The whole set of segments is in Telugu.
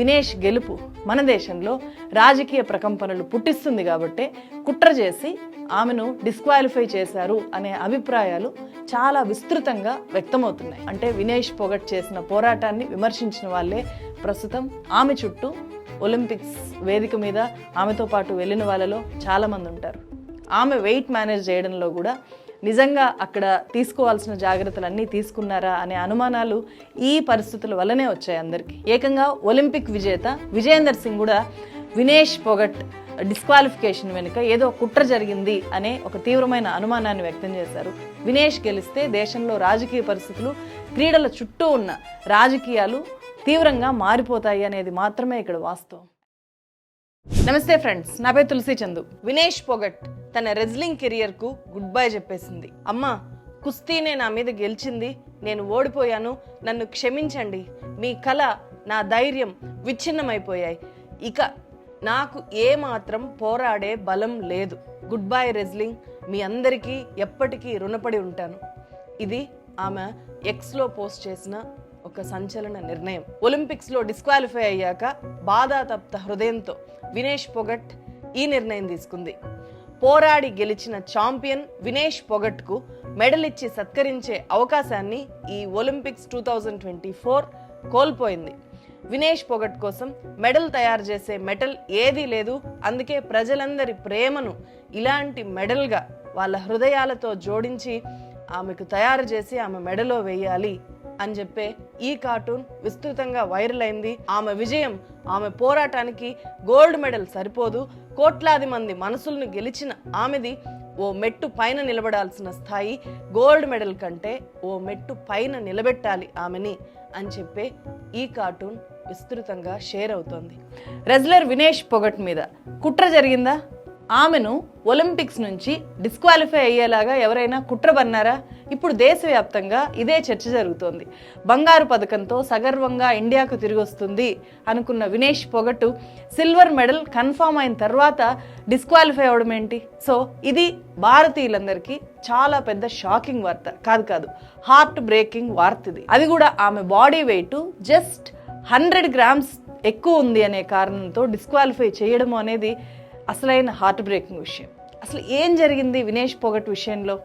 వినేష్ గెలుపు మన దేశంలో రాజకీయ ప్రకంపనలు పుట్టిస్తుంది కాబట్టే కుట్ర చేసి ఆమెను డిస్క్వాలిఫై చేశారు అనే అభిప్రాయాలు చాలా విస్తృతంగా వ్యక్తమవుతున్నాయి. అంటే వినేష్ పొగట్ చేసిన పోరాటాన్ని విమర్శించిన వాళ్ళే ప్రస్తుతం ఆమె చుట్టూ ఒలింపిక్స్ వేదిక మీద ఆమెతో పాటు వెళ్ళిన వాళ్ళలో చాలామంది ఉంటారు. ఆమె వెయిట్ మేనేజ్ చేయడంలో కూడా నిజంగా అక్కడ తీసుకోవాల్సిన జాగ్రత్తలన్నీ తీసుకున్నారా అనే అనుమానాలు ఈ పరిస్థితుల వల్లనే వచ్చాయి అందరికీ. ఏకంగా ఒలింపిక్ విజేత విజేందర్ సింగ్ కూడా వినేష్ పొగట్ డిస్క్వాలిఫికేషన్ వెనుక ఏదో కుట్ర జరిగింది అనే ఒక తీవ్రమైన అనుమానాన్ని వ్యక్తం చేశారు. వినేష్ గెలిస్తే దేశంలో రాజకీయ పరిస్థితులు క్రీడల చుట్టూ ఉన్న రాజకీయాలు తీవ్రంగా మారిపోతాయి అనేది మాత్రమే ఇక్కడ వాస్తవం. నమస్తే ఫ్రెండ్స్ నా పేరు తులసి చందు. వినేష్ పొగట్ తన రెజ్లింగ్ కెరియర్కు గుడ్ బై చెప్పేసింది. అమ్మా కుస్తీనే నా మీద గెలిచింది. నేను ఓడిపోయాను. నన్ను క్షమించండి. మీ కళ నా ధైర్యం విచ్ఛిన్నమైపోయాయి. ఇక నాకు ఏ మాత్రం పోరాడే బలం లేదు. గుడ్ బై రెజ్లింగ్ మీ అందరికీ ఎప్పటికీ రుణపడి ఉంటాను. ఇది ఆమె ఎక్స్లో పోస్ట్ చేసిన ఒక సంచలన నిర్ణయం. ఒలింపిక్స్లో డిస్క్వాలిఫై అయ్యాక బాధాతప్త హృదయంతో వినేష్ పొగట్ ఈ నిర్ణయం తీసుకుంది. పోరాడి గెలిచిన ఛాంపియన్ వినేష్ పొగట్కు మెడల్ ఇచ్చి సత్కరించే అవకాశాన్ని ఈ Olympics two thousand twenty four కోల్పోయింది. వినేష్ పొగట్ కోసం మెడల్ తయారు చేసే మెటల్ ఏదీ లేదు అందుకే ప్రజలందరి ప్రేమను ఇలాంటి మెడల్గా వాళ్ళ హృదయాలతో జోడించి ఆమెకు తయారు చేసి ఆమె మెడలో వేయాలి అని చెప్పే ఈ కార్టూన్ విస్తృతంగా వైరల్ అయింది. ఆమె విజయం ఆమె పోరాటానికి గోల్డ్ మెడల్ సరిపోదు. కోట్లాది మంది మనసులను గెలిచిన ఆమెది ఓ మెట్టు పైన నిలబడాల్సిన స్థాయి గోల్డ్ మెడల్ కంటే ఓ మెట్టు పైన నిలబెట్టాలి ఆమెని అని చెప్పే ఈ కార్టూన్ విస్తృతంగా షేర్ అవుతోంది. రెజ్లర్ వినేష్ పొగట్ మీద కుట్ర జరిగిందా? ఆమెను ఒలింపిక్స్ నుంచి డిస్క్వాలిఫై అయ్యేలాగా ఎవరైనా కుట్ర బన్నారా? ఇప్పుడు దేశవ్యాప్తంగా ఇదే చర్చ జరుగుతోంది. బంగారు పథకంతో సగర్వంగా ఇండియాకు తిరిగి వస్తుంది అనుకున్న Vinesh Phogat silver medal confirm అయిన తర్వాత డిస్క్వాలిఫై అవడం ఏంటి? సో ఇది భారతీయులందరికీ చాలా పెద్ద షాకింగ్ వార్త. కాదు కాదు హార్ట్ బ్రేకింగ్ వార్త ఇది అది కూడా ఆమె body weight just hundred grams ఎక్కువ ఉంది అనే కారణంతో డిస్క్వాలిఫై చేయడం అనేది అసలైన హార్ట్ బ్రేకింగ్ విషయం. అసలు ఏం జరిగింది వినేష్ పొగట్ విషయంలో?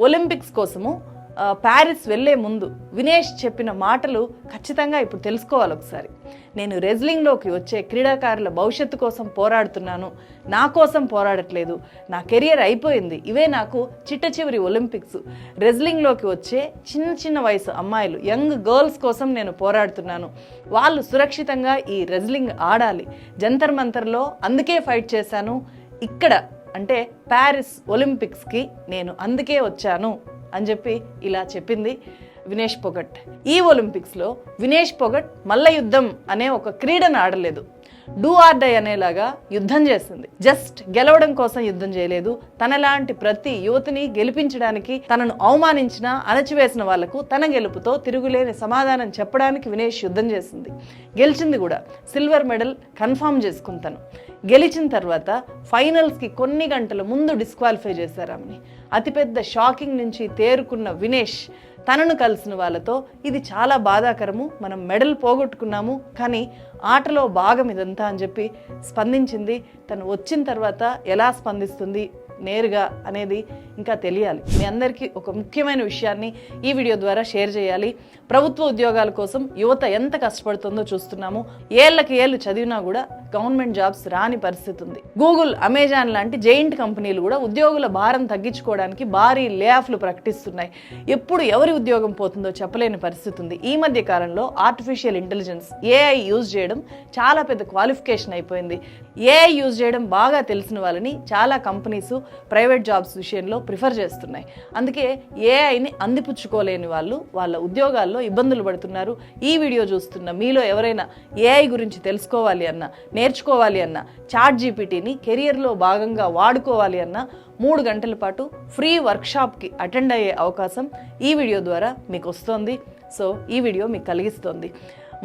ఒలింపిక్స్ కోసము ప్యారిస్ వెళ్ళే ముందు వినేష్ చెప్పిన మాటలు ఖచ్చితంగా ఇప్పుడు తెలుసుకోవాలి ఒకసారి. నేను రెజ్లింగ్లోకి వచ్చే క్రీడాకారుల భవిష్యత్తు కోసం పోరాడుతున్నాను. నా కోసం పోరాడట్లేదు. నా కెరియర్ అయిపోయింది. ఇవే నాకు చిట్ట చివరి ఒలింపిక్స్. రెజ్లింగ్లోకి వచ్చే చిన్న చిన్న వయసు అమ్మాయిలు యంగ్ గర్ల్స్ కోసం నేను పోరాడుతున్నాను. వాళ్ళు సురక్షితంగా ఈ రెజ్లింగ్ ఆడాలి. జంతర్ మంతర్లో అందుకే ఫైట్ చేశాను. ఇక్కడ అంటే ప్యారిస్ ఒలింపిక్స్కి నేను అందుకే వచ్చాను. అని చెప్పి ఇలా చెప్పింది వినేష్ పొగట్. ఈ ఒలింపిక్స్లో వినేష్ పొగట్ మల్ల యుద్ధం అనే ఒక క్రీడను ఆడలేదు. డూ ఆర్ డై అనేలాగా యుద్ధం చేసింది. జస్ట్ గెలవడం కోసం యుద్ధం చేయలేదు. తనలాంటి ప్రతి యువతిని గెలిపించడానికి తనను అవమానించిన అణచివేసిన వాళ్ళకు తన గెలుపుతో తిరుగులేని సమాధానం చెప్పడానికి వినేష్ యుద్ధం చేసింది. గెలిచింది కూడా. సిల్వర్ మెడల్ కన్ఫామ్ చేసుకుంటాను. తను గెలిచిన తర్వాత ఫైనల్స్కి కొన్ని గంటల ముందు డిస్క్వాలిఫై చేశారు ఆమెని. అతిపెద్ద షాకింగ్ నుంచి తేరుకున్న వినేష్ తనను కలిసిన వాళ్ళతో ఇది చాలా బాధాకరము మనం మెడల్ పోగొట్టుకున్నాము కానీ ఆటలో భాగం ఇదంతా అని చెప్పి స్పందించింది. తను వచ్చిన తర్వాత ఎలా స్పందిస్తుంది నేరుగా అనేది ఇంకా తెలియాలి. మీ అందరికీ ఒక ముఖ్యమైన విషయాన్ని ఈ వీడియో ద్వారా షేర్ చేయాలి. ప్రభుత్వ ఉద్యోగాల కోసం యువత ఎంత కష్టపడుతుందో చూస్తున్నాము. ఏళ్ళకి ఏళ్ళు చదివినా కూడా గవర్నమెంట్ జాబ్స్ రాని పరిస్థితి ఉంది. గూగుల్ అమెజాన్ లాంటి జైంట్ కంపెనీలు కూడా ఉద్యోగుల భారం తగ్గించుకోవడానికి భారీ లే ఆఫ్లు ప్రకటిస్తున్నాయి. ఎప్పుడు ఎవరి ఉద్యోగం పోతుందో చెప్పలేని పరిస్థితి ఉంది. ఈ మధ్య కాలంలో ఆర్టిఫిషియల్ ఇంటెలిజెన్స్ ఏఐ యూజ్ చేయడం చాలా పెద్ద క్వాలిఫికేషన్ అయిపోయింది. ఏఐ యూజ్ చేయడం బాగా తెలిసిన వాళ్ళని చాలా కంపెనీస్ ప్రైవేట్ జాబ్స్ విషయంలో ప్రిఫర్ చేస్తున్నాయి. అందుకే ఏఐని అందిపుచ్చుకోలేని వాళ్ళు వాళ్ళ ఉద్యోగాల్లో ఇబ్బందులు పడుతున్నారు. ఈ వీడియో చూస్తున్న మీలో ఎవరైనా ఏఐ గురించి తెలుసుకోవాలి అన్న నేర్చుకోవాలి అన్న చాట్ జీపీటీని కెరియర్లో భాగంగా వాడుకోవాలి అన్న మూడు గంటల పాటు ఫ్రీ వర్క్షాప్కి అటెండ్ అయ్యే అవకాశం ఈ వీడియో ద్వారా మీకు వస్తుంది. సో ఈ వీడియో మీకు కలిగిస్తుంది.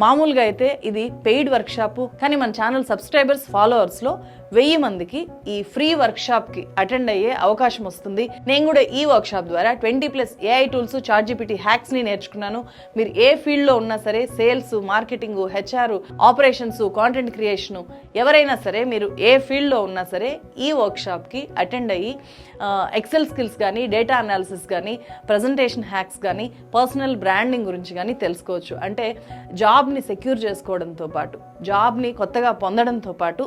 మామూలుగా అయితే ఇది పెయిడ్ వర్క్షాపు కానీ మన ఛానల్ సబ్స్క్రైబర్స్ ఫాలోవర్స్లో వెయ్యి మందికి ఈ ఫ్రీ వర్క్షాప్కి అటెండ్ అయ్యే అవకాశం వస్తుంది. నేను కూడా ఈ వర్క్షాప్ ద్వారా twenty plus AI tools chat GPT హ్యాక్స్ని నేర్చుకున్నాను. మీరు ఏ ఫీల్డ్లో ఉన్నా సరే sales marketing HR operations content creation ఎవరైనా సరే మీరు ఏ ఫీల్డ్లో ఉన్నా సరే ఈ వర్క్షాప్కి అటెండ్ అయ్యి ఎక్సెల్ స్కిల్స్ కానీ డేటా అనాలిసిస్ కానీ ప్రజెంటేషన్ హ్యాక్స్ కానీ పర్సనల్ బ్రాండింగ్ గురించి కానీ తెలుసుకోవచ్చు. అంటే జాబ్ని సెక్యూర్ చేసుకోవడంతో పాటు జాబ్ని కొత్తగా పొందడంతో పాటు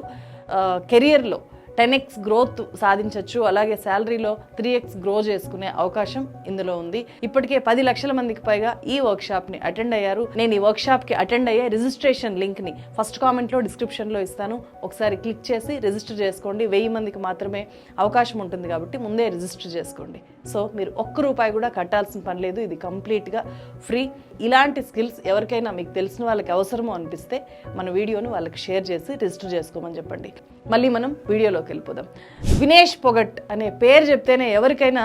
కెరియర్లో టెన్ ఎక్స్ గ్రోత్ సాధించవచ్చు అలాగే శాలరీలో త్రీ ఎక్స్ గ్రో చేసుకునే అవకాశం ఇందులో ఉంది. ఇప్పటికే పది లక్షల మందికి పైగా ఈ వర్క్షాప్ని అటెండ్ అయ్యారు. నేను ఈ వర్క్షాప్కి అటెండ్ అయ్యే రిజిస్ట్రేషన్ లింక్ని ఫస్ట్ కామెంట్లో డిస్క్రిప్షన్లో ఇస్తాను. ఒకసారి క్లిక్ చేసి రిజిస్టర్ చేసుకోండి. వెయ్యి మందికి మాత్రమే అవకాశం ఉంటుంది కాబట్టి ముందే రిజిస్టర్ చేసుకోండి. సో మీరు ఒక్క రూపాయి కూడా కట్టాల్సిన పని లేదు. ఇది కంప్లీట్గా ఫ్రీ. ఇలాంటి స్కిల్స్ ఎవరికైనా మీకు తెలిసిన వాళ్ళకి అవసరమో అనిపిస్తే మన వీడియోను వాళ్ళకి షేర్ చేసి రిజిస్టర్ చేసుకోమని చెప్పండి. మళ్ళీ మనం వీడియోలోకి వెళ్ళిపోదాం. వినేష్ పొగట్ అనే పేరు చెప్తేనే ఎవరికైనా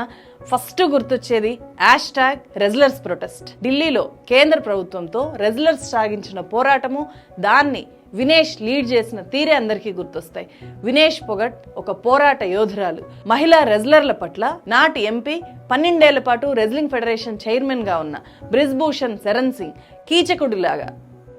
ఫస్ట్ గుర్తొచ్చేది యాష్ ట్యాగ్ రెజ్లర్స్ ప్రొటెస్ట్. ఢిల్లీలో కేంద్ర ప్రభుత్వంతో రెజ్లర్స్ సాగించిన పోరాటము దాన్ని వినేష్ లీడ్ చేసిన తీరే అందరికీ గుర్తొస్తాయి. వినేష్ పొగట్ ఒక పోరాట యోధురాలు. మహిళా రెజ్లర్ల పట్ల నాటి ఎంపీ పన్నెండేళ్ళ పాటు రెజ్లింగ్ ఫెడరేషన్ చైర్మన్గా ఉన్న బ్రిజ్భూషణ్ శరణ్ సింగ్ కీచకుడిలాగా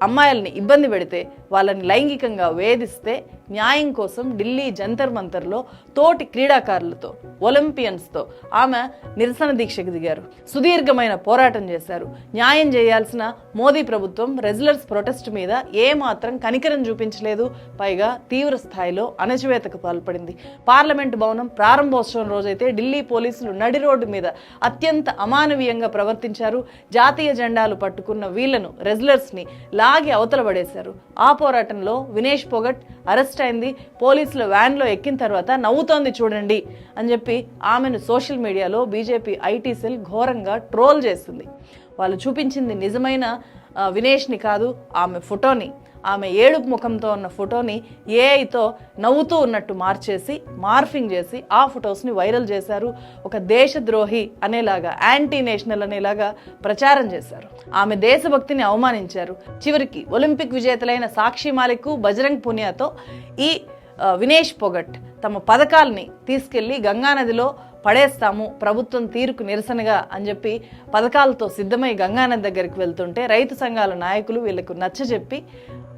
అమ్మాయిల్ని ఇబ్బంది పెడితే వాళ్ళని లైంగికంగా వేధిస్తే న్యాయం కోసం ఢిల్లీ జంతర్ మంతర్లో తోటి క్రీడాకారులతో ఒలింపియన్స్తో ఆమె నిరసన దీక్షకు దిగారు. సుదీర్ఘమైన పోరాటం చేశారు. న్యాయం చేయాల్సిన మోదీ ప్రభుత్వం రెజ్లర్స్ ప్రొటెస్ట్ మీద ఏమాత్రం కనికరం చూపించలేదు. పైగా తీవ్ర స్థాయిలో అణచివేతకు పాల్పడింది. పార్లమెంటు భవనం ప్రారంభోత్సవం రోజైతే ఢిల్లీ పోలీసులు నడి రోడ్డు మీద అత్యంత అమానవీయంగా ప్రవర్తించారు. జాతీయ జెండాలు పట్టుకున్న వీళ్ళను రెజ్లర్స్ని లాగి అవతల పడేశారు. ఆ పోరాటంలో వినేష్ పొగట్ అరెస్ట్ అయింది. పోలీసుల వ్యాన్లో ఎక్కిన తర్వాత నవ్వు నవ్వుతోంది చూడండి అని చెప్పి ఆమెను సోషల్ మీడియాలో బీజేపీ ఐటీ సెల్ ఘోరంగా ట్రోల్ చేస్తుంది. వాళ్ళు చూపించింది నిజమైన వినేష్ని కాదు ఆమె ఫోటోని. ఆమె ఏడుపు ముఖంతో ఉన్న ఫోటోని ఏఐతో నవ్వుతూ ఉన్నట్టు మార్చేసి మార్ఫింగ్ చేసి ఆ ఫొటోస్ని వైరల్ చేశారు. ఒక దేశద్రోహి అనేలాగా యాంటీ నేషనల్ అనేలాగా ప్రచారం చేశారు. ఆమె దేశభక్తిని అవమానించారు. చివరికి ఒలింపిక్ విజేతలైన సాక్షి మాలిక్ బజరంగ్ పునియాతో ఈ వినేష్ పొగట్ తమ పథకాల్ని తీసుకెళ్ళి గంగానదిలో పడేస్తాము ప్రభుత్వం తీరుకు నిరసనగా అని చెప్పి పథకాలతో సిద్ధమై గంగానది దగ్గరికి వెళ్తుంటే రైతు సంఘాల నాయకులు వీళ్ళకు నచ్చజెప్పి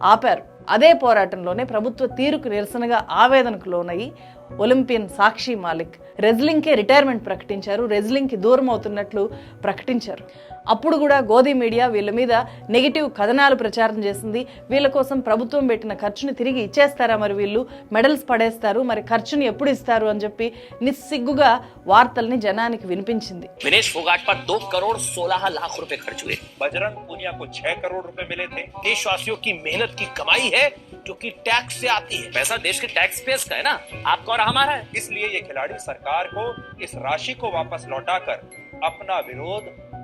ఆపారు. అదే పోరాటంలోనే ప్రభుత్వ తీరుకు నిరసనగా ఆవేదనకు లోనయ్యి ఒలింపియన్ సాక్షి మాలిక్ రెజ్లింగ్కే రిటైర్మెంట్ ప్రకటించారు రెజ్లింగ్కి దూరం అవుతున్నట్లు ప్రకటించారు అప్పుడు కూడా గోధి మీడియా వీళ్ళ మీద నెగిటివ్ కథనాలు ప్రచారం చేసింది వీళ్ళ కోసం ప్రభుత్వం పెట్టిన ఖర్చుని తిరిగి ఇచ్చేస్తారా మరి వీళ్ళు మెడల్స్ పడేస్తారు మరి ఖర్చుని ఎప్పుడు ఇస్తారు అని చెప్పి నిస్సిగ్గుగా వార్తల్ని జనానికి వినిపించింది विनेश फोगाट पर दो करोड़ सोलह लाख रुपए खर्च हुए बजरंग पूनिया को छह करोड़ रुपए मिले थे देशवासियों की मेहनत की कमाई है जो कि टैक्स से आती है पैसा देश के टैक्स पेयर्स का है ना आपका और हमारा है इसलिए ये खिलाड़ी सरकार को इस राशि को वापस लौटाकर अपना विरोध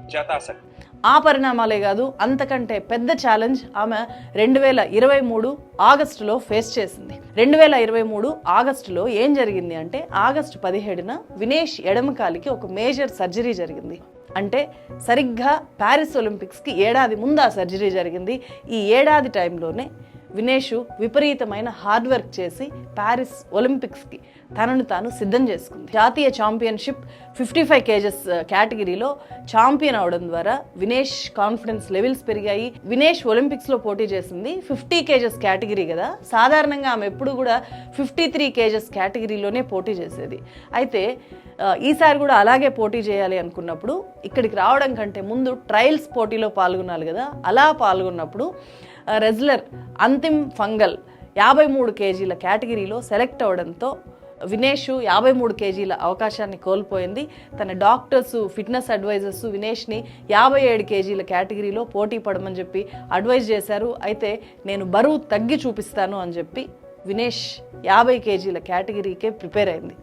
जता सकते ఆ పరిణామాలే కాదు అంతకంటే పెద్ద ఛాలెంజ్ ఆమె రెండు వేల ఇరవై మూడు ఆగస్టులో ఫేస్ చేసింది రెండు వేల ఇరవై మూడు ఆగస్టులో ఏం జరిగింది అంటే ఆగస్టు పదిహేడున వినేష్ ఎడమకాలికి ఒక మేజర్ సర్జరీ జరిగింది అంటే సరిగ్గా ప్యారిస్ ఒలింపిక్స్కి ఏడాది ముందు ఆ సర్జరీ జరిగింది ఈ ఏడాది టైంలోనే వినేష్ విపరీతమైన హార్డ్ వర్క్ చేసి ప్యారిస్ ఒలింపిక్స్కి తనను తాను సిద్ధం చేసుకుంది. జాతీయ ఛాంపియన్షిప్ ఫిఫ్టీ ఫైవ్ కేజెస్ కేటగిరీలో ఛాంపియన్ అవడం ద్వారా వినేష్ కాన్ఫిడెన్స్ లెవెల్స్ పెరిగాయి. వినేష్ ఒలింపిక్స్లో పోటీ చేసింది ఫిఫ్టీ కేజెస్ కేటగిరీ కదా. సాధారణంగా ఆమె ఎప్పుడు కూడా ఫిఫ్టీ త్రీ కేజెస్ కేటగిరీలోనే పోటీ చేసేది. అయితే uh, ఈసారి కూడా అలాగే పోటీ చేయాలి అనుకున్నప్పుడు ఇక్కడికి రావడం కంటే ముందు ట్రయల్స్ పోటీలో పాల్గొనాలి కదా. అలా పాల్గొన్నప్పుడు రెజ్లర్ అంతిమ్ ఫంగల్ యాభై మూడు కేజీల కేటగిరీలో సెలెక్ట్ అవడంతో వినేష్ యాభై మూడు కేజీల అవకాశాన్ని కోల్పోయింది. తన డాక్టర్స్ ఫిట్నెస్ అడ్వైజర్స్ వినేష్ని యాభై ఏడు కేజీల కేటగిరీలో పోటీ పడమని చెప్పి అడ్వైజ్ చేశారు. అయితే నేను బరువు తగ్గి చూపిస్తాను అని చెప్పి వినేష్ యాభై కేజీల కేటగిరీకే ప్రిపేర్ అయింది.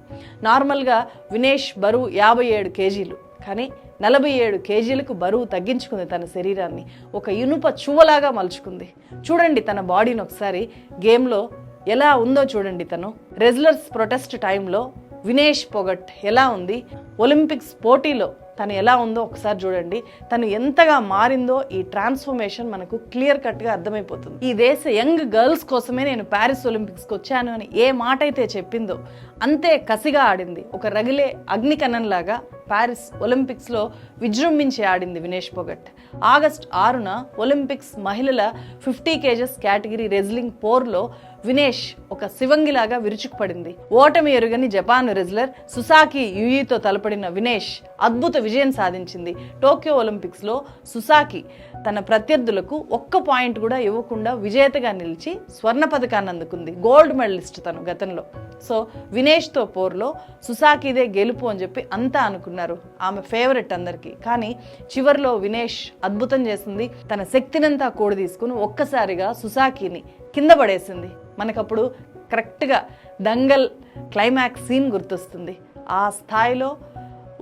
నార్మల్గా వినేష్ బరువు యాభై ఏడు కేజీలు. కానీ నలభై ఏడు కేజీలకు బరువు తగ్గించుకుంది తన శరీరాన్ని. ఒక ఇనుప చువ్వలాగా మలుచుకుంది. చూడండి తన బాడీని ఒకసారి. గేమ్లో ఎలా ఉందో చూడండి తను. రెజ్లర్స్ ప్రొటెస్ట్ టైంలో వినేష్ పొగట్ ఎలా ఉంది? ఒలింపిక్స్ పోటీలో తను ఎలా ఉందో ఒకసారి చూడండి. తను ఎంతగా మారిందో ఈ ట్రాన్స్ఫర్మేషన్ మనకు క్లియర్ కట్గా అర్థమైపోతుంది. ఈ దేశ యంగ్ గర్ల్స్ కోసమే నేను ప్యారిస్ ఒలింపిక్స్కి వచ్చాను అని ఏ మాట అయితే చెప్పిందో అంతే కసిగా ఆడింది. ఒక రగిలే అగ్నికణంలాగా ప్యారిస్ ఒలింపిక్స్లో విజృంభించి ఆడింది వినేష్ పొగట్ ఆగస్ట్ ఆరున ఒలింపిక్స్ మహిళల ఫిఫ్టీ కేజెస్ కేటగిరీ రెజ్లింగ్ పోర్లో వినేష్ ఒక శివంగిలాగా విరుచుకుపడింది. ఓటమి ఎరుగని జపాన్ రెజ్లర్ సుసాకి యుయితో తలపడిన వినేష్ అద్భుత విజయం సాధించింది. టోక్యో ఒలింపిక్స్లో సుసాకి తన ప్రత్యర్థులకు ఒక్క పాయింట్ కూడా ఇవ్వకుండా విజేతగా నిలిచి స్వర్ణ పథకాన్ని అందుకుంది. గోల్డ్ మెడలిస్ట్ తను గతంలో. సో వినేష్తో పోర్లో సుసాకిదే గెలుపు అని చెప్పి అంతా అనుకున్నారు. ఆమె ఫేవరెట్ అందరికీ. కానీ చివర్లో వినేష్ అద్భుతం చేసింది. తన శక్తినంతా కూడి తీసుకుని ఒక్కసారిగా సుసాకిని కింద పడేసింది. మనకప్పుడు కరెక్ట్గా దంగల్ క్లైమాక్స్ సీన్ గుర్తొస్తుంది. ఆ స్థాయిలో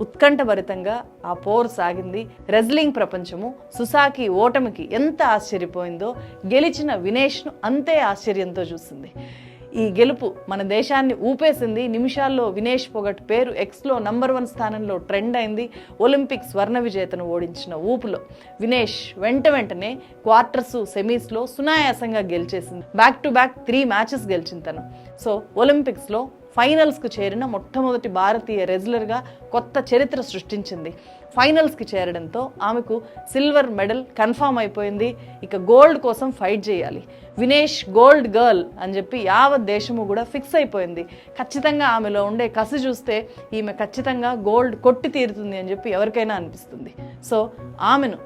ఉత్కంఠభరితంగా ఆ పోరు సాగింది. రెజ్లింగ్ ప్రపంచము సుసాకి ఓటమికి ఎంత ఆశ్చర్యపోయిందో గెలిచిన వినేష్ను అంతే ఆశ్చర్యంతో చూసింది. ఈ గెలుపు మన దేశాన్ని ఊపేసింది. నిమిషాల్లో వినేష్ పొగట్ పేరు ఎక్స్లో నంబర్ వన్ స్థానంలో ట్రెండ్ అయింది. ఒలింపిక్ స్వర్ణ విజేతను ఓడించిన ఊపులో వినేష్ వెంట వెంటనే క్వార్టర్స్ సెమీస్లో సునాయాసంగా గెలిచేసింది. Back to back three matches గెలిచింది తను. సో ఒలింపిక్స్లో ఫైనల్స్కు చేరిన మొట్టమొదటి భారతీయ రెజ్లర్గా కొత్త చరిత్ర సృష్టించింది. ఫైనల్స్కి చేరడంతో ఆమెకు సిల్వర్ మెడల్ కన్ఫామ్ అయిపోయింది. ఇక గోల్డ్ కోసం ఫైట్ చేయాలి. వినేష్ గోల్డ్ గర్ల్ అని చెప్పి యావత్ దేశము కూడా ఫిక్స్ అయిపోయింది. ఖచ్చితంగా ఆమెలో ఉండే కసి చూస్తే ఈమె ఖచ్చితంగా గోల్డ్ కొట్టి తీరుతుంది అని చెప్పి ఎవరికైనా అనిపిస్తుంది. సో ఆమెను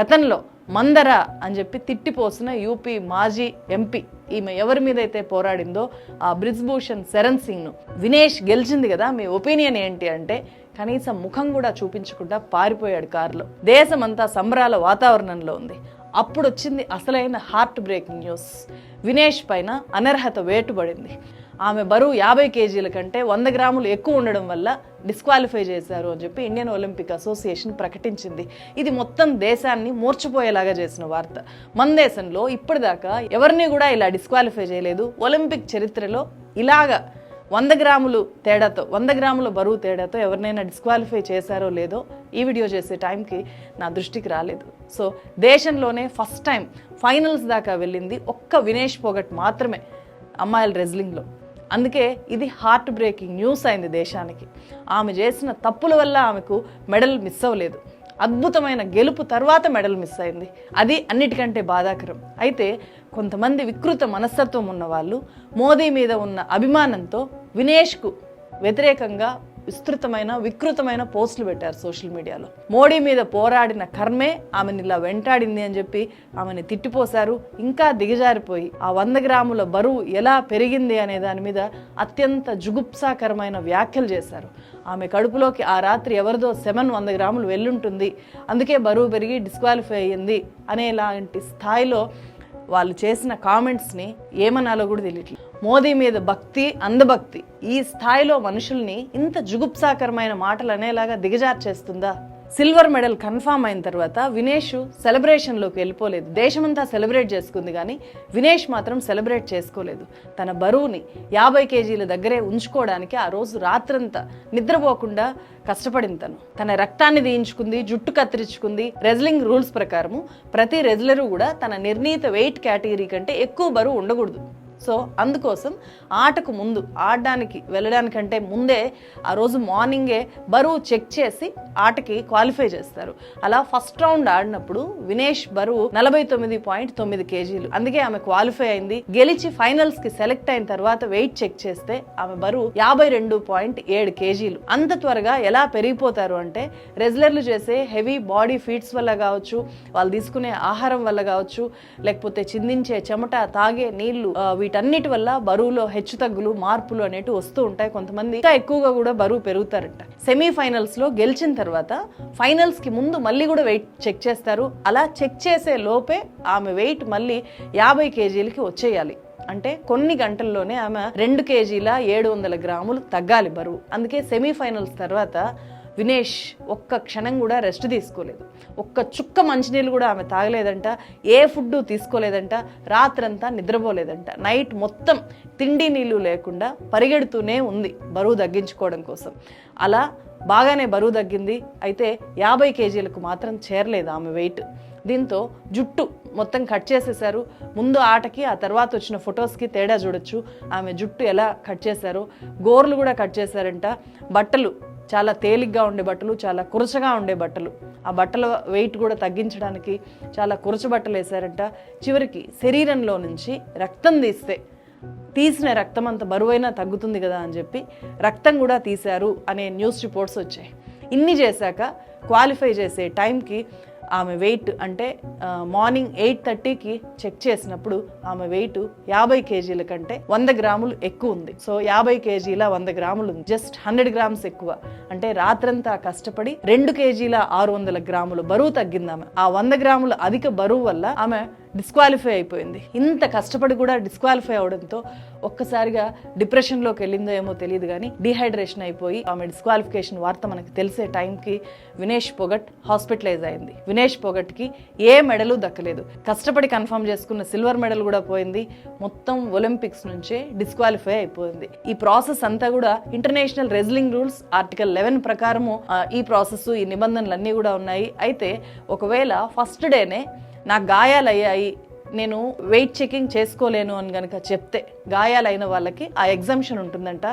గతంలో మందర అని చెప్పి తిట్టిపోసిన యూపీ మాజీ ఎంపీ ఈమె ఎవరి మీద అయితే పోరాడిందో ఆ బ్రిజ్భూషణ్ శరణ్ సింగ్ను. వినేష్ గెలిచింది కదా మీ ఒపీనియన్ ఏంటి అంటే కనీసం ముఖం కూడా చూపించకుండా పారిపోయాడు కారులో. దేశమంతా సంబరాల వాతావరణంలో ఉంది. అప్పుడు వచ్చింది అసలైన హార్ట్ బ్రేకింగ్ న్యూస్ వినేష్ పైన అనర్హత వేటుబడింది. ఆమె బరువు యాభై కేజీల కంటే వంద గ్రాములు ఎక్కువ ఉండడం వల్ల డిస్క్వాలిఫై చేశారు అని చెప్పి ఇండియన్ ఒలింపిక్ అసోసియేషన్ ప్రకటించింది. ఇది మొత్తం దేశాన్ని మూర్చిపోయేలాగా చేసిన వార్త. మన దేశంలో ఇప్పటిదాకా ఎవరిని కూడా ఇలా డిస్క్వాలిఫై చేయలేదు. ఒలింపిక్ చరిత్రలో ఇలాగా వంద గ్రాములు తేడాతో వంద గ్రాముల బరువు తేడాతో ఎవరినైనా డిస్క్వాలిఫై చేశారో లేదో ఈ వీడియో చేసే టైంకి నా దృష్టికి రాలేదు. సో దేశంలోనే ఫస్ట్ టైం ఫైనల్స్ దాకా వెళ్ళింది ఒక్క వినేష్ పొగట్ మాత్రమే అమ్మాయిల రెజ్లింగ్లో అందుకే ఇది హార్ట్ బ్రేకింగ్ న్యూస్ అయింది దేశానికి. ఆమె చేసిన తప్పుల వల్ల ఆమెకు మెడల్ మిస్ అవ్వలేదు. అద్భుతమైన గెలుపు తర్వాత మెడల్ మిస్ అయింది. అది అన్నిటికంటే బాధాకరం. అయితే కొంతమంది వికృత మనస్తత్వం ఉన్న వాళ్ళు మోదీ మీద ఉన్న అభిమానంతో వినేష్కు వ్యతిరేకంగా విస్తృతమైన వికృతమైన పోస్టులు పెట్టారు సోషల్ మీడియాలో. మోడీ మీద పోరాడిన కర్మే ఆమెను ఇలా వెంటాడింది అని చెప్పి ఆమెని తిట్టిపోశారు. ఇంకా దిగజారిపోయి ఆ వంద గ్రాముల బరువు ఎలా పెరిగింది అనే దాని మీద అత్యంత జుగుప్సాకరమైన వ్యాఖ్యలు చేశారు. ఆమె కడుపులోకి ఆ రాత్రి ఎవరిదో సెవెన్ వంద గ్రాములు వెళ్ళుంటుంది. అందుకే బరువు పెరిగి డిస్క్వాలిఫై అయ్యింది అనేలాంటి స్థాయిలో వాళ్ళు చేసిన కామెంట్స్ని ఏమనాలో కూడా తెలియట్లేదు మోదీ మీద భక్తి అందభక్తి ఈ స్థాయిలో మనుషుల్ని ఇంత జుగుప్సాకరమైన మాటలు అనేలాగా దిగజార్చేస్తుందా? సిల్వర్ మెడల్ కన్ఫామ్ అయిన తర్వాత వినేష్ సెలబ్రేషన్లోకి వెళ్ళిపోలేదు. దేశమంతా సెలబ్రేట్ చేసుకుంది కానీ వినేష్ మాత్రం సెలబ్రేట్ చేసుకోలేదు. తన బరువుని యాభై కేజీల దగ్గరే ఉంచుకోవడానికి ఆ రోజు రాత్రంతా నిద్రపోకుండా కష్టపడింది తను. తన రక్తాన్ని తీయించుకుంది జుట్టు కత్తిరించుకుంది. రెజ్లింగ్ రూల్స్ ప్రకారము ప్రతి రెజ్లరు కూడా తన నిర్ణీత వెయిట్ కేటగిరీ కంటే ఎక్కువ బరువు ఉండకూడదు. సో అందుకోసం ఆటకు ముందు ఆడడానికి వెళ్ళడానికంటే ముందే ఆ రోజు మార్నింగే బరువు చెక్ చేసి ఆటకి క్వాలిఫై చేస్తారు. అలా ఫస్ట్ రౌండ్ ఆడినప్పుడు వినేష్ బరువు నలభై తొమ్మిది పాయింట్ తొమ్మిది కేజీలు. అందుకే ఆమె క్వాలిఫై అయింది. గెలిచి ఫైనల్స్కి సెలెక్ట్ అయిన తర్వాత వెయిట్ చెక్ చేస్తే ఆమె బరువు యాభై రెండు పాయింట్ ఏడు కేజీలు. అంత త్వరగా ఎలా పెరిగిపోతారు అంటే రెజ్లర్లు చేసే హెవీ బాడీ ఫీట్స్ వల్ల కావచ్చు వాళ్ళు తీసుకునే ఆహారం వల్ల కావచ్చు లేకపోతే చిందించే చెమట తాగే నీళ్ళు వీటి వీటన్నిటి వల్ల బరువులో హెచ్చు తగ్గులు మార్పులు అనేటివి వస్తూ ఉంటాయి కొంతమంది. ఇంకా ఎక్కువగా కూడా బరువు పెరుగుతారంట. సెమీఫైనల్స్లో గెలిచిన తర్వాత ఫైనల్స్కి ముందు మళ్ళీ కూడా వెయిట్ చెక్ చేస్తారు. అలా చెక్ చేసే లోపే ఆమె వెయిట్ మళ్ళీ యాభై కేజీలకి వచ్చేయాలి. అంటే కొన్ని గంటల్లోనే ఆమె రెండు కేజీల ఏడు వందల గ్రాములు తగ్గాలి బరువు. అందుకే సెమీఫైనల్స్ తర్వాత వినేష్ ఒక్క క్షణం కూడా రెస్ట్ తీసుకోలేదు. ఒక్క చుక్క మంచినీళ్ళు కూడా ఆమె తాగలేదంట ఏ ఫుడ్ తీసుకోలేదంట రాత్రంతా నిద్రపోలేదంట. నైట్ మొత్తం తిండి నీళ్ళు లేకుండా పరిగెడుతూనే ఉంది బరువు తగ్గించుకోవడం కోసం. అలా బాగానే బరువు తగ్గింది అయితే యాభై కేజీలకు మాత్రం చేరలేదు ఆమె వెయిట్. దీంతో జుట్టు మొత్తం కట్ చేసేశారు. ముందు ఆటకి ఆ తర్వాత వచ్చిన ఫొటోస్కి తేడా చూడొచ్చు. ఆమె జుట్టు ఎలా కట్ చేశారో గోర్లు కూడా కట్ చేశారంట బట్టలు చాలా తేలిగ్గా ఉండే బట్టలు చాలా కురచగా ఉండే బట్టలు. ఆ బట్టల వెయిట్ కూడా తగ్గించడానికి చాలా కురచ బట్టలు వేశారంట. చివరికి శరీరంలో నుంచి రక్తం తీస్తే తీసిన రక్తం అంత బరువైనా తగ్గుతుంది కదా అని చెప్పి రక్తం కూడా తీశారు అనే న్యూస్ రిపోర్ట్స్ వచ్చాయి. ఇన్ని చేశాక క్వాలిఫై చేసే టైంకి ఆమె వెయిట్ అంటే మార్నింగ్ ఎయిట్ థర్టీకి చెక్ చేసినప్పుడు ఆమె వెయిట్ యాభై కేజీల కంటే వంద గ్రాములు ఎక్కువ ఉంది. సో యాభై కేజీల వంద గ్రాములు ఉంది. జస్ట్ హండ్రెడ్ గ్రామ్స్ ఎక్కువ. అంటే రాత్రంతా కష్టపడి రెండు కేజీల ఆరు వందల గ్రాములు బరువు తగ్గిందామె ఆ వంద గ్రాముల అధిక బరువు వల్ల ఆమె డిస్క్వాలిఫై అయిపోయింది. ఇంత కష్టపడి కూడా డిస్క్వాలిఫై అవడంతో ఒక్కసారిగా డిప్రెషన్లోకి వెళ్ళిందో ఏమో తెలియదు కానీ డిహైడ్రేషన్ అయిపోయి ఆమె డిస్క్వాలిఫికేషన్ వార్త మనకు తెలిసే టైంకి వినేష్ పొగట్ హాస్పిటలైజ్ అయింది. వినేష్ పొగట్కి ఏ మెడలు దక్కలేదు. కష్టపడి కన్ఫర్మ్ చేసుకున్న సిల్వర్ మెడల్ కూడా పోయింది. మొత్తం ఒలింపిక్స్ నుంచే డిస్క్వాలిఫై అయిపోయింది. ఈ ప్రాసెస్ అంతా కూడా international wrestling rules article eleven ప్రకారము ఈ ప్రాసెస్ ఈ నిబంధనలు అన్నీ కూడా ఉన్నాయి. అయితే ఒకవేళ ఫస్ట్ డేనే నాకు గాయాలయ్యాయి నేను వెయిట్ చెకింగ్ చేసుకోలేను అని కనుక చెప్తే గాయాలైన వాళ్ళకి ఆ ఎగ్జామ్షన్ ఉంటుందంట.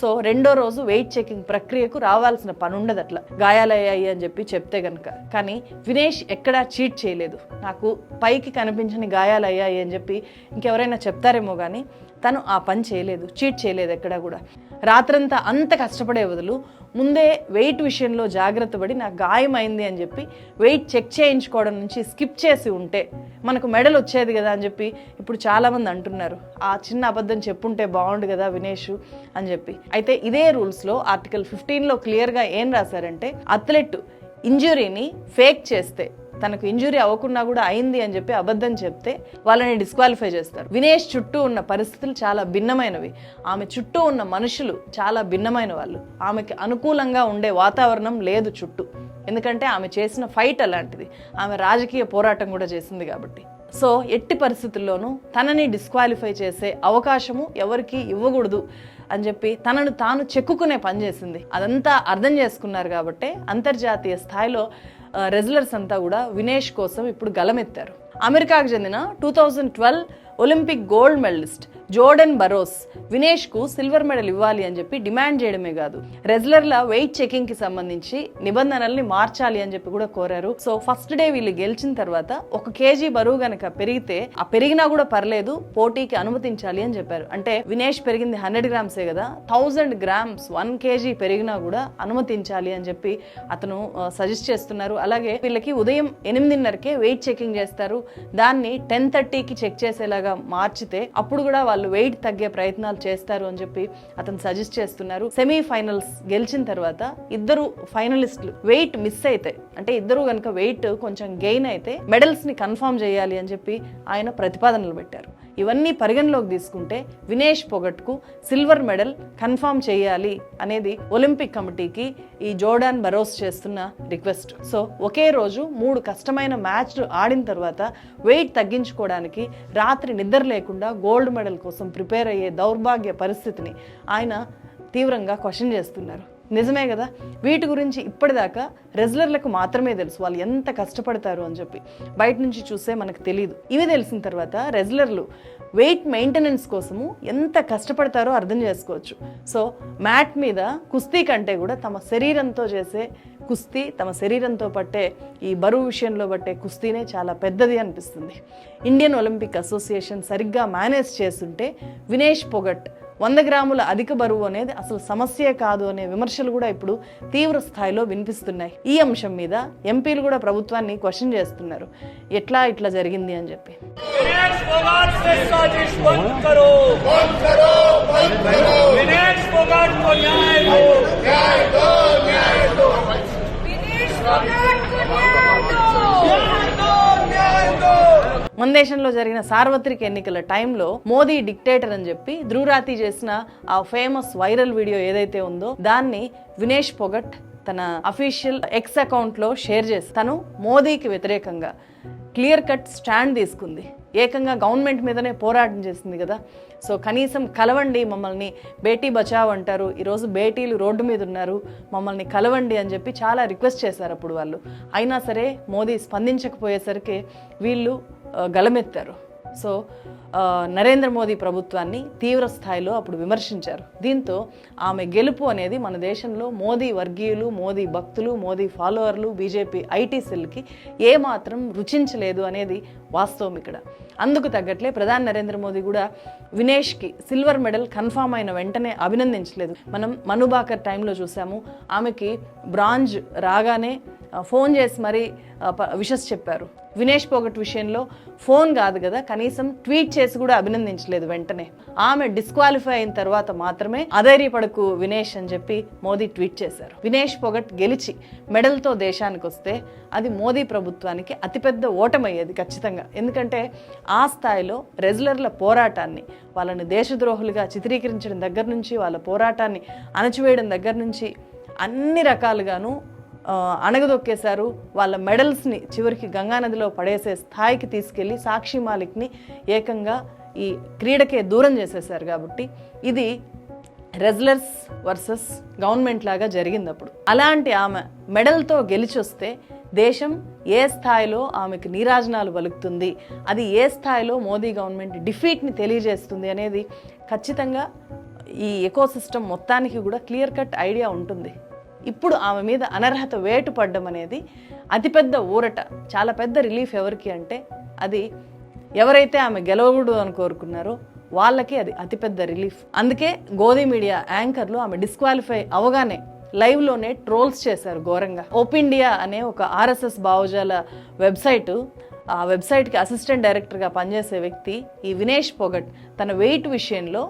సో రెండో రోజు వెయిట్ చెకింగ్ ప్రక్రియకు రావాల్సిన పని ఉండదు అట్లా గాయాలయ్యాయి అని చెప్పి చెప్తే కనుక కానీ వినేష్ ఎక్కడా చీట్ చేయలేదు. నాకు పైకి కనిపించని గాయాలయ్యాయి అని చెప్పి ఇంకెవరైనా చెప్తారేమో కానీ తను ఆ పని చేయలేదు చీట్ చేయలేదు ఎక్కడా కూడా. రాత్రంతా అంత కష్టపడే బదులు ముందే వెయిట్ విషయంలో జాగ్రత్త పడి నాకు గాయమైంది అని చెప్పి వెయిట్ చెక్ చేయించుకోవడం నుంచి స్కిప్ చేసి ఉంటే మనకు మెడల్ వచ్చేది కదా అని చెప్పి ఇప్పుడు చాలామంది అంటున్నారు. ఆ చిన్న అబద్ధం చెప్పుంటే బాగుండు కదా వినేష్ అని చెప్పి. అయితే ఇదే రూల్స్లో ఆర్టికల్ ఫిఫ్టీన్లో క్లియర్గా ఏం రాశారంటే అథ్లెట్ ఇంజురీని ఫేక్ చేస్తే తనకు ఇంజురీ అవ్వకుండా కూడా అయింది అని చెప్పి అబద్ధం చెప్తే వాళ్ళని డిస్క్వాలిఫై చేస్తారు. వినేష్ చుట్టూ ఉన్న పరిస్థితులు చాలా భిన్నమైనవి. ఆమె చుట్టూ ఉన్న మనుషులు చాలా భిన్నమైన వాళ్ళు. ఆమెకి అనుకూలంగా ఉండే వాతావరణం లేదు చుట్టూ. ఎందుకంటే ఆమె చేసిన ఫైట్ అలాంటిది. ఆమె రాజకీయ పోరాటం కూడా చేసింది కాబట్టి. సో ఎట్టి పరిస్థితుల్లోనూ తనని డిస్క్వాలిఫై చేసే అవకాశము ఎవరికి ఇవ్వకూడదు. అని చెప్పి తనను తాను చెక్కుకునే పని చేసింది. అదంతా అర్థం చేసుకున్నారు కాబట్టి అంతర్జాతీయ స్థాయిలో రెజులర్స్ రెజ్లర్స్ అంతా కూడా వినేష్ కోసం ఇప్పుడు గలమెత్తారు అమెరికాకు చెందిన two thousand twelve Olympic gold medallist Jordan Burroughs వినేష్కు silver medal ఇవ్వాలి అని చెప్పి డిమాండ్ చేయడమే కాదు. రెజ్లర్ల వెయిట్ చెకింగ్కి సంబంధించి నిబంధనల్ని మార్చాలి అని చెప్పి కూడా కోరారు. సో ఫస్ట్ డే వీళ్ళు గెలిచిన తర్వాత ఒక కేజీ బరువు గనక పెరిగితే ఆ పెరిగినా కూడా పర్లేదు పోటీకి అనుమతించాలి అని చెప్పారు. అంటే వినేష్ పెరిగింది హండ్రెడ్ గ్రామ్సే కదా థౌజండ్ గ్రామ్స్ వన్ కేజీ పెరిగినా కూడా అనుమతించాలి అని చెప్పి అతను సజెస్ట్ చేస్తున్నారు. అలాగే వీళ్ళకి ఉదయం ఎనిమిదిన్నరకే వెయిట్ చెకింగ్ చేస్తారు. దాన్ని టెన్ థర్టీకి చెక్ చేసేలాగా మార్చితే అప్పుడు కూడా వాళ్ళు వెయిట్ తగ్గే ప్రయత్నాలు చేస్తారు అని చెప్పి అతను సజెస్ట్ చేస్తున్నారు. సెమీ ఫైనల్స్ గెలిచిన తర్వాత ఇద్దరు ఫైనలిస్టులు వెయిట్ మిస్ అయితే అంటే ఇద్దరు కనుక వెయిట్ కొంచెం గెయిన్ అయితే మెడల్స్ని కన్ఫర్మ్ చేయాలి అని చెప్పి ఆయన ప్రతిపాదనలు పెట్టారు. ఇవన్నీ పరిగణలోకి తీసుకుంటే వినేష్ పొగట్కు సిల్వర్ మెడల్ కన్ఫామ్ చేయాలి అనేది ఒలింపిక్ కమిటీకి ఈ జోర్డాన్ బరోస్ చేస్తున్న రిక్వెస్ట్. సో ఒకే రోజు మూడు కష్టమైన మ్యాచ్లు ఆడిన తర్వాత వెయిట్ తగ్గించుకోవడానికి రాత్రి నిద్ర లేకుండా గోల్డ్ మెడల్ కోసం ప్రిపేర్ అయ్యే దౌర్భాగ్య పరిస్థితిని ఆయన తీవ్రంగా క్వశ్చన్ చేస్తున్నారు. నిజమే కదా? వీటి గురించి ఇప్పటిదాకా రెజ్లర్లకు మాత్రమే తెలుసు వాళ్ళు ఎంత కష్టపడతారు అని చెప్పి. బయట నుంచి చూస్తే మనకు తెలియదు ఇవి తెలిసిన తర్వాత రెజ్లర్లు వెయిట్ మెయింటెనెన్స్ కోసము ఎంత కష్టపడతారో అర్థం చేసుకోవచ్చు. సో మ్యాట్ మీద కుస్తీ కంటే కూడా తమ శరీరంతో చేసే కుస్తీ తమ శరీరంతో పట్టే ఈ బరువు విషయంలో పట్టే కుస్తీనే చాలా పెద్దది అనిపిస్తుంది. ఇండియన్ ఒలింపిక్ అసోసియేషన్ సరిగ్గా మేనేజ్ చేస్తుంటే వినేష్ పొగట్ వంద గ్రాముల అధిక బరువు అనేది అసలు సమస్యే కాదు అనే విమర్శలు కూడా ఇప్పుడు తీవ్ర స్థాయిలో వినిపిస్తున్నాయి ఈ అంశం మీద ఎంపీలు కూడా ప్రభుత్వాన్ని క్వశ్చన్ చేస్తున్నారు ఎట్లా ఇట్లా జరిగింది అని చెప్పి विनेश फोगाट से साजिश बंद करो बंद करो बंद करो विनेश फोगाट को न्याय दो न्याय दो न्याय दो మన దేశంలో జరిగిన సార్వత్రిక ఎన్నికల టైంలో మోదీ డిక్టేటర్ అని చెప్పి ధ్రువరాతి చేసిన ఆ ఫేమస్ వైరల్ వీడియో ఏదైతే ఉందో దాన్ని వినేష్ పొగట్ తన అఫీషియల్ ఎక్స్ అకౌంట్లో షేర్ చేసి తను మోదీకి వ్యతిరేకంగా క్లియర్ కట్ స్టాండ్ తీసుకుంది. ఏకంగా గవర్నమెంట్ మీదనే పోరాటం చేసింది కదా. సో కనీసం కలవండి మమ్మల్ని బేటీ బచావ్ అంటారు. ఈరోజు బేటీలు రోడ్డు మీద ఉన్నారు మమ్మల్ని కలవండి అని చెప్పి చాలా రిక్వెస్ట్ చేశారు అప్పుడు వాళ్ళు. అయినా సరే మోదీ స్పందించకపోయేసరికి వీళ్ళు గలమెత్తారు సో నరేంద్ర మోదీ ప్రభుత్వాన్ని తీవ్ర స్థాయిలో అప్పుడు విమర్శించారు. దీంతో ఆమె గెలుపు అనేది మన దేశంలో మోదీ వర్గీయులు మోదీ భక్తులు మోదీ ఫాలోవర్లు బీజేపీ ఐటీ సెల్కి ఏమాత్రం రుచించలేదు అనేది వాస్తవం ఇక్కడ. అందుకు తగ్గట్లే ప్రధాని నరేంద్ర మోదీ కూడా వినేష్కి సిల్వర్ మెడల్ కన్ఫామ్ అయిన వెంటనే అభినందించలేదు. మనం మనుబాకర్ టైంలో చూసాము ఆమెకి బ్రాంజ్ రాగానే ఫోన్ చేసి మరీ విషస్ చెప్పారు. వినేష్ పోగట్ విషయంలో ఫోన్ కాదు కదా కనీసం ట్వీట్ చేసి కూడా అభినందించలేదు వెంటనే. ఆమె డిస్క్వాలిఫై అయిన తర్వాత మాత్రమే అధైర్యపడకు వినేష్ అని చెప్పి మోదీ ట్వీట్ చేశారు. వినేష్ పొగట్ గెలిచి మెడల్తో దేశానికి వస్తే అది మోదీ ప్రభుత్వానికి అతిపెద్ద ఓటమయ్యేది ఖచ్చితంగా. ఎందుకంటే ఆ స్థాయిలో రెజ్యులర్ల పోరాటాన్ని వాళ్ళని దేశద్రోహులుగా చిత్రీకరించడం దగ్గర నుంచి వాళ్ళ పోరాటాన్ని అణచివేయడం దగ్గర నుంచి అన్ని రకాలుగాను అణగదొక్కేశారు. వాళ్ళ మెడల్స్ని చివరికి గంగానదిలో పడేసే స్థాయికి తీసుకెళ్ళి సాక్షి మాలిక్ని ఏకంగా ఈ క్రీడకే దూరం చేసేశారు కాబట్టి ఇది రెజ్లర్స్ వర్సెస్ గవర్నమెంట్ లాగా జరిగింది అప్పుడు అలాంటి ఆమె మెడల్తో గెలిచొస్తే దేశం ఏ స్థాయిలో ఆమెకు నీరాజనాలు వలుకుతుంది అది ఏ స్థాయిలో మోదీ గవర్నమెంట్ డిఫీట్ని తెలియజేస్తుంది అనేది ఖచ్చితంగా ఈ ఎకోసిస్టమ్ మొత్తానికి కూడా క్లియర్ కట్ ఐడియా ఉంటుంది. ఇప్పుడు ఆమె మీద అనర్హత వేటు పడ్డం అనేది అతిపెద్ద ఊరట. చాలా పెద్ద రిలీఫ్ ఎవరికి అంటే అది ఎవరైతే ఆమె గెలవకూడదు అని కోరుకున్నారో వాళ్ళకి అది అతిపెద్ద రిలీఫ్. అందుకే గోధి మీడియా యాంకర్లు ఆమె డిస్క్వాలిఫై అవగానే లైవ్లోనే ట్రోల్స్ చేశారు ఘోరంగా. ఓప్ ఇండియా అనే ఒక ఆర్ఎస్ఎస్ భావజాల వెబ్సైటు ఆ వెబ్సైట్కి అసిస్టెంట్ డైరెక్టర్గా పనిచేసే వ్యక్తి ఈ వినేష్ పొగట్ తన వెయిట్ విషయంలో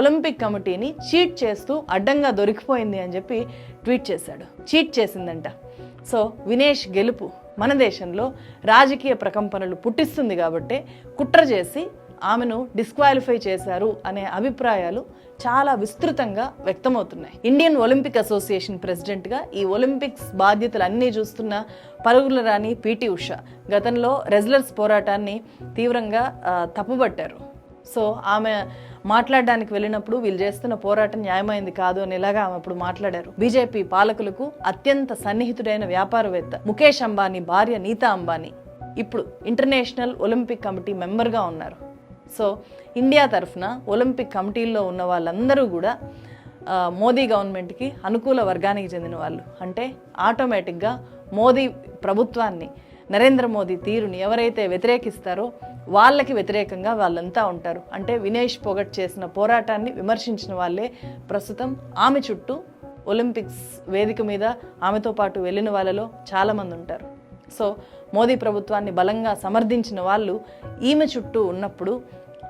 ఒలింపిక్ కమిటీని చీట్ చేస్తూ అడ్డంగా దొరికిపోయింది అని చెప్పి ట్వీట్ చేశాడు. చీట్ చేసిందంట. సో వినేష్ గెలుపు మన దేశంలో రాజకీయ ప్రకంపనలు పుట్టిస్తుంది కాబట్టే కుట్ర చేసి ఆమెను డిస్క్వాలిఫై చేశారు అనే అభిప్రాయాలు చాలా విస్తృతంగా వ్యక్తమవుతున్నాయి. ఇండియన్ ఒలింపిక్ అసోసియేషన్ ప్రెసిడెంట్గా ఈ ఒలింపిక్స్ బాధ్యతలు అన్నీ చూస్తున్న పరుగుల రాణి పిటి ఉష గతంలో రెజ్లర్స్ పోరాటాన్ని తీవ్రంగా తప్పుబట్టారు. సో ఆమె మాట్లాడడానికి వెళ్ళినప్పుడు వీళ్ళు చేస్తున్న పోరాటం న్యాయమైంది కాదు అని ఇలాగా ఆమె అప్పుడు మాట్లాడారు. బీజేపీ పాలకులకు అత్యంత సన్నిహితుడైన వ్యాపారవేత్త ముఖేష్ అంబానీ భార్య నీతా అంబానీ ఇప్పుడు ఇంటర్నేషనల్ ఒలింపిక్ కమిటీ మెంబర్గా ఉన్నారు. సో ఇండియా తరఫున ఒలింపిక్ కమిటీల్లో ఉన్న వాళ్ళందరూ కూడా మోదీ గవర్నమెంట్కి అనుకూల వర్గానికి చెందిన వాళ్ళు. అంటే ఆటోమేటిక్గా మోదీ ప్రభుత్వాన్ని నరేంద్ర మోదీ తీరుని ఎవరైతే వ్యతిరేకిస్తారో వాళ్ళకి వ్యతిరేకంగా వాళ్ళంతా ఉంటారు. అంటే వినేష్ పొగట్ చేసిన పోరాటాన్ని విమర్శించిన వాళ్ళే ప్రస్తుతం ఆమె చుట్టూ ఒలింపిక్స్ వేదిక మీద ఆమెతో పాటు వెళ్ళిన వాళ్ళలో చాలామంది ఉంటారు. సో మోదీ ప్రభుత్వాన్ని బలంగా సమర్థించిన వాళ్ళు ఈమె చుట్టూ ఉన్నప్పుడు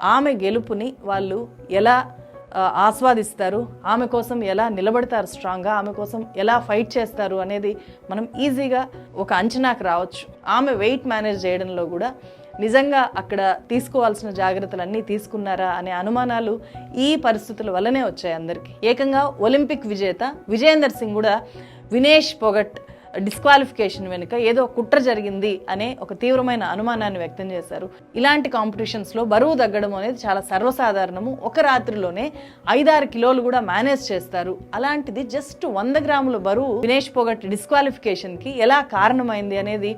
ఆమె గెలుపుని వాళ్ళు ఎలా ఆస్వాదిస్తారు ఆమె కోసం ఎలా నిలబడతారు స్ట్రాంగ్గా ఆమె కోసం ఎలా ఫైట్ చేస్తారు అనేది మనం ఈజీగా ఒక అంచనాకు రావచ్చు. ఆమె వెయిట్ మేనేజ్ చేయడంలో కూడా నిజంగా అక్కడ తీసుకోవాల్సిన జాగ్రత్తలన్నీ తీసుకున్నారా అనే అనుమానాలు ఈ పరిస్థితుల వల్లనే వచ్చాయి అందరికీ. ఏకంగా ఒలింపిక్ విజేత విజేందర్ సింగ్ కూడా వినేష్ పొగట్ డిస్క్వాలిఫికేషన్ వెనుక ఏదో కుట్ర జరిగింది అనే ఒక తీవ్రమైన అనుమానాన్ని వ్యక్తం చేశారు. ఇలాంటి కాంపిటీషన్స్లో బరువు తగ్గడం అనేది చాలా సర్వసాధారణము. ఒక రాత్రిలోనే ఐదారు కిలోలు కూడా మేనేజ్ చేస్తారు. అలాంటిది జస్ట్ వంద గ్రాముల బరువు వినేష్ పొగట్ డిస్క్వాలిఫికేషన్కి ఎలా కారణమైంది అనేది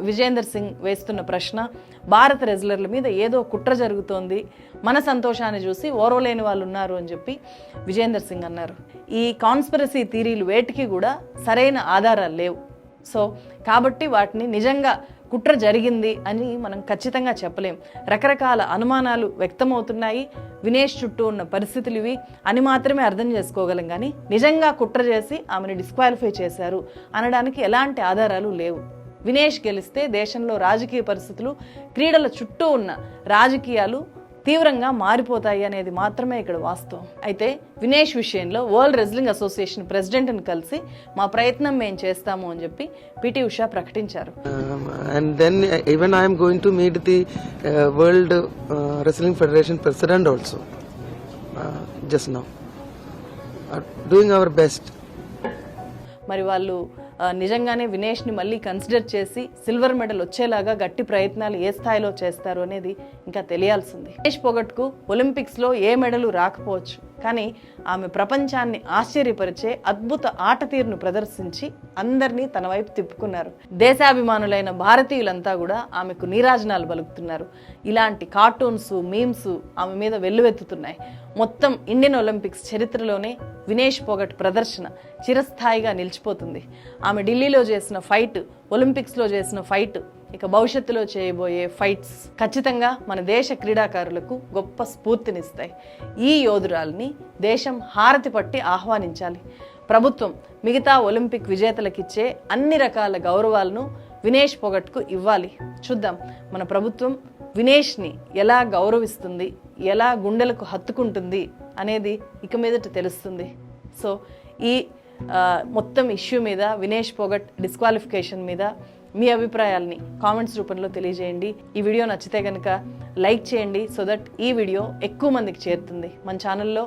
విజేందర్ సింగ్ వేస్తున్న ప్రశ్న భారత రెజ్లర్ల మీద ఏదో కుట్ర జరుగుతోంది మన సంతోషాన్ని చూసి ఓర్వలేని వాళ్ళు ఉన్నారు అని చెప్పి విజేందర్ సింగ్ అన్నారు. ఈ కాన్స్పిరసీ థీరీలు వేటికి కూడా సరైన ఆధారాలు లేవు. సో కాబట్టి వాటిని నిజంగా కుట్ర జరిగింది అని మనం ఖచ్చితంగా చెప్పలేం. రకరకాల అనుమానాలు వ్యక్తమవుతున్నాయి. వినేష్ చుట్టూ ఉన్న పరిస్థితులు ఇవి. అని మాత్రమే అర్థం చేసుకోగలం కానీ నిజంగా కుట్ర చేసి ఆమెను డిస్క్వాలిఫై చేశారు అనడానికి ఎలాంటి ఆధారాలు లేవు. వినేష్ గెలిస్తే దేశంలో రాజకీయ పరిస్థితులు క్రీడల చుట్టూ ఉన్న రాజకీయాలు తీవ్రంగా మారిపోతాయి అనేది మాత్రమే ఇక్కడ వాస్తవం అయితే వినేష్ విషయంలో వరల్డ్ రెజ్లింగ్ అసోసియేషన్ ప్రెసిడెంట్ని కలిసి మా ప్రయత్నం మేము చేస్తాము అని చెప్పి పిటి ఉషా ప్రకటించారు going to meet the uh, World uh, Wrestling Federation president also uh, just now. Uh, doing our best. మరి వాళ్ళు నిజంగానే వినేష్ని మళ్ళీ కన్సిడర్ చేసి సిల్వర్ మెడల్ వచ్చేలాగా గట్టి ప్రయత్నాలు ఏ స్థాయిలో చేస్తారు అనేది ఇంకా తెలియాల్సింది. వినేష్ పొగట్కు ఒలింపిక్స్లో ఏ మెడలు రాకపోవచ్చు. కానీ ఆమె ప్రపంచాన్ని ఆశ్చర్యపరిచే అద్భుత ఆట తీరును ప్రదర్శించి అందరినీ తన వైపు తిప్పుకున్నారు. దేశాభిమానులైన భారతీయులంతా కూడా ఆమెకు నీరాజనాలు పలుకుతున్నారు. ఇలాంటి కార్టూన్స్ మీమ్స్ ఆమె మీద వెల్లువెత్తుతున్నాయి. మొత్తం ఇండియన్ ఒలింపిక్స్ చరిత్రలోనే వినేష్ పొగట్ ప్రదర్శన చిరస్థాయిగా నిలిచిపోతుంది. ఆమె ఢిల్లీలో చేసిన ఫైట్ ఒలింపిక్స్లో చేసిన ఫైట్ ఇక భవిష్యత్తులో చేయబోయే ఫైట్స్ ఖచ్చితంగా మన దేశ క్రీడాకారులకు గొప్ప స్ఫూర్తినిస్తాయి. ఈ యోధురాల్ని దేశం హారతి పట్టి ఆహ్వానించాలి. ప్రభుత్వం మిగతా ఒలింపిక్ విజేతలకిచ్చే అన్ని రకాల గౌరవాలను వినేష్ పొగట్కు ఇవ్వాలి. చూద్దాం మన ప్రభుత్వం వినేష్ని ఎలా గౌరవిస్తుంది ఎలా గుండెలకు హత్తుకుంటుంది అనేది ఇక మీదట తెలుస్తుంది. సో ఈ మొత్తం ఇష్యూ మీద వినేష్ పొగట్ డిస్క్వాలిఫికేషన్ మీద మీ అభిప్రాయాల్ని కామెంట్స్ రూపంలో తెలియజేయండి. ఈ వీడియో నచ్చితే కనుక లైక్ చేయండి సో దట్ ఈ వీడియో ఎక్కువ మందికి చేరుతుంది. మన ఛానల్లో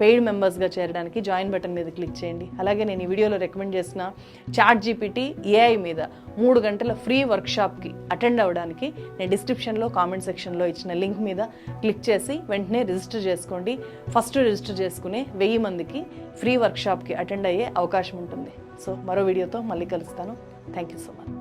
పెయిడ్ మెంబర్స్గా చేరడానికి జాయిన్ బటన్ మీద క్లిక్ చేయండి. అలాగే నేను ఈ వీడియోలో రికమెండ్ చేసిన చాట్ జీపీటీ ఏఐ మీద మూడు గంటల ఫ్రీ వర్క్షాప్కి అటెండ్ అవ్వడానికి నేను డిస్క్రిప్షన్లో కామెంట్ సెక్షన్లో ఇచ్చిన లింక్ మీద క్లిక్ చేసి వెంటనే రిజిస్టర్ చేసుకోండి. ఫస్ట్ రిజిస్టర్ చేసుకునే వెయ్యి మందికి ఫ్రీ వర్క్షాప్కి అటెండ్ అయ్యే అవకాశం ఉంటుంది. సో మరో వీడియోతో మళ్ళీ కలుస్తాను. Thank you so much